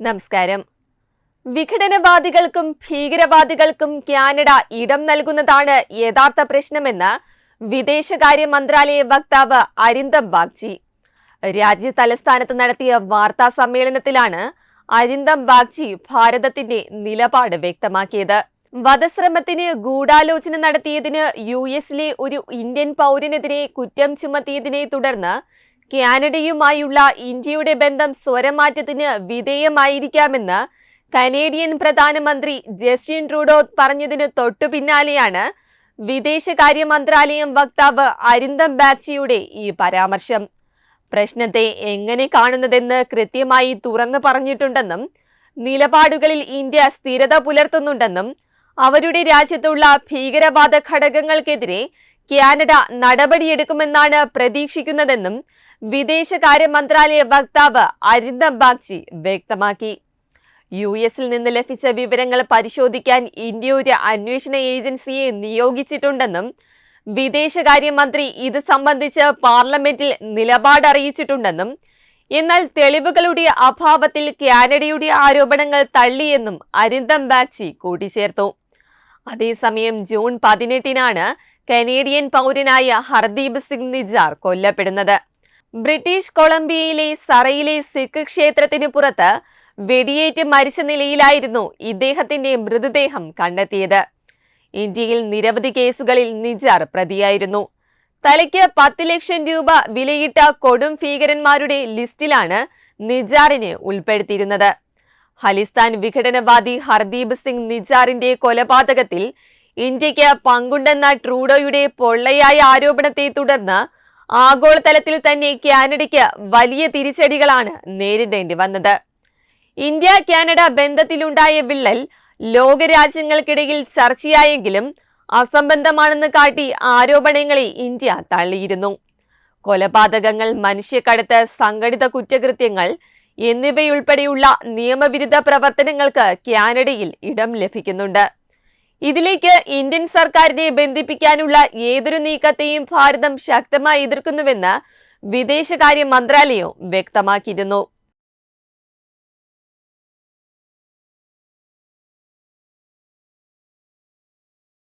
നമസ്കാരം. വിഘടനവാദികൾക്കും ഭീകരവാദികൾക്കും കാനഡ ഇടം നൽകുന്നതാണ് യഥാർത്ഥ പ്രശ്നമെന്ന് വിദേശകാര്യ മന്ത്രാലയ വക്താവ് അരിന്ദം ബാഗ്ചി. രാജ്യ തലസ്ഥാനത്ത് നടത്തിയ വാർത്താ സമ്മേളനത്തിലാണ് അരിന്ദം ബാഗ്ചി ഭാരതത്തിന്റെ നിലപാട് വ്യക്തമാക്കിയത്. വധശ്രമത്തിന് ഗൂഢാലോചന നടത്തിയതിന് യു എസിലെ ഒരു ഇന്ത്യൻ പൗരനെതിരെ കുറ്റം ചുമത്തിയതിനെ തുടർന്ന് കാനഡയുമായുള്ള ഇന്ത്യയുടെ ബന്ധം സ്വരമാറ്റത്തിന് വിധേയമായിരിക്കാമെന്ന് കനേഡിയൻ പ്രധാനമന്ത്രി ജസ്റ്റിൻ ട്രൂഡോ പറഞ്ഞതിന് തൊട്ടു പിന്നാലെയാണ് വിദേശകാര്യ മന്ത്രാലയം വക്താവ് അരിന്ദം ബാഗ്ചിയുടെ ഈ പരാമർശം. പ്രശ്നത്തെ എങ്ങനെ കാണുന്നതെന്ന് കൃത്യമായി തുറന്നു പറഞ്ഞിട്ടുണ്ടെന്നും നിലപാടുകളിൽ ഇന്ത്യ സ്ഥിരത പുലർത്തുന്നുണ്ടെന്നും അവരുടെ രാജ്യത്തുള്ള ഭീകരവാദ ഘടകങ്ങൾക്കെതിരെ കാനഡ നടപടിയെടുക്കുമെന്നാണ് പ്രതീക്ഷിക്കുന്നതെന്നും വിദേശകാര്യ മന്ത്രാലയ വക്താവ് അരിന്ദം ബാഗ്ചി വ്യക്തമാക്കി. യു എസിൽ നിന്ന് ലഭിച്ച വിവരങ്ങൾ പരിശോധിക്കാൻ ഇന്ത്യ ഒരു അന്വേഷണ ഏജൻസിയെ നിയോഗിച്ചിട്ടുണ്ടെന്നും വിദേശകാര്യമന്ത്രി ഇത് സംബന്ധിച്ച് പാർലമെന്റിൽ നിലപാടറിയിച്ചിട്ടുണ്ടെന്നും എന്നാൽ തെളിവുകളുടെ അഭാവത്തിൽ കാനഡയുടെ ആരോപണങ്ങൾ തള്ളിയെന്നും അരിന്ദം ബാഗ്ചി കൂട്ടിച്ചേർത്തു. അതേസമയം ജൂൺ പതിനെട്ടിനാണ് കനേഡിയൻ പൗരനായ ഹർദീപ് സിംഗ് നിജാർ കൊല്ലപ്പെടുന്നത്. ബ്രിട്ടീഷ് കൊളംബിയയിലെ സറയിലെ സിഖ് ക്ഷേത്രത്തിന് പുറത്ത് വെടിയേറ്റ് മരിച്ച നിലയിലായിരുന്നു ഇദ്ദേഹത്തിന്റെ മൃതദേഹം കണ്ടെത്തിയത്. ഇന്ത്യയിൽ നിരവധി കേസുകളിൽ നിജാർ പ്രതിയായിരുന്നു. തലയ്ക്ക് പത്ത് ലക്ഷം രൂപ വിലയിട്ട കൊടും ഭീകരന്മാരുടെ ലിസ്റ്റിലാണ് നിജാറിനെ ഉൾപ്പെടുത്തിയിരുന്നത്. ഖലിസ്ഥാൻ വിഘടനവാദി ഹർദീപ് സിംഗ് നിജാറിന്റെ കൊലപാതകത്തിൽ ഇന്ത്യയ്ക്ക് പങ്കുണ്ടെന്ന ട്രൂഡോയുടെ പൊള്ളയായ ആരോപണത്തെ തുടർന്ന് ആഗോളതലത്തിൽ തന്നെ കാനഡയ്ക്ക് വലിയ തിരിച്ചടികളാണ് നേരിടേണ്ടി വന്നത്. ഇന്ത്യ കാനഡ ബന്ധത്തിലുണ്ടായ വിള്ളൽ ലോകരാജ്യങ്ങൾക്കിടയിൽ ചർച്ചയായെങ്കിലും അസംബന്ധമാണെന്ന് കാട്ടി ആരോപണങ്ങളെ ഇന്ത്യ തള്ളിയിരുന്നു. കൊലപാതകങ്ങൾ മനുഷ്യക്കടത്ത് സംഘടിത കുറ്റകൃത്യങ്ങൾ എന്നിവയുൾപ്പെടെയുള്ള നിയമവിരുദ്ധ പ്രവർത്തനങ്ങൾക്ക് കാനഡയിൽ ഇടം ലഭിക്കുന്നുണ്ട്. ഇതിലേക്ക് ഇന്ത്യൻ സർക്കാരിനെ ബന്ധിപ്പിക്കാനുള്ള ഏതൊരു നീക്കത്തെയും ഭാരതം ശക്തമായി എതിർക്കുന്നുവെന്ന് വിദേശകാര്യ മന്ത്രാലയവും വ്യക്തമാക്കിയിരുന്നു.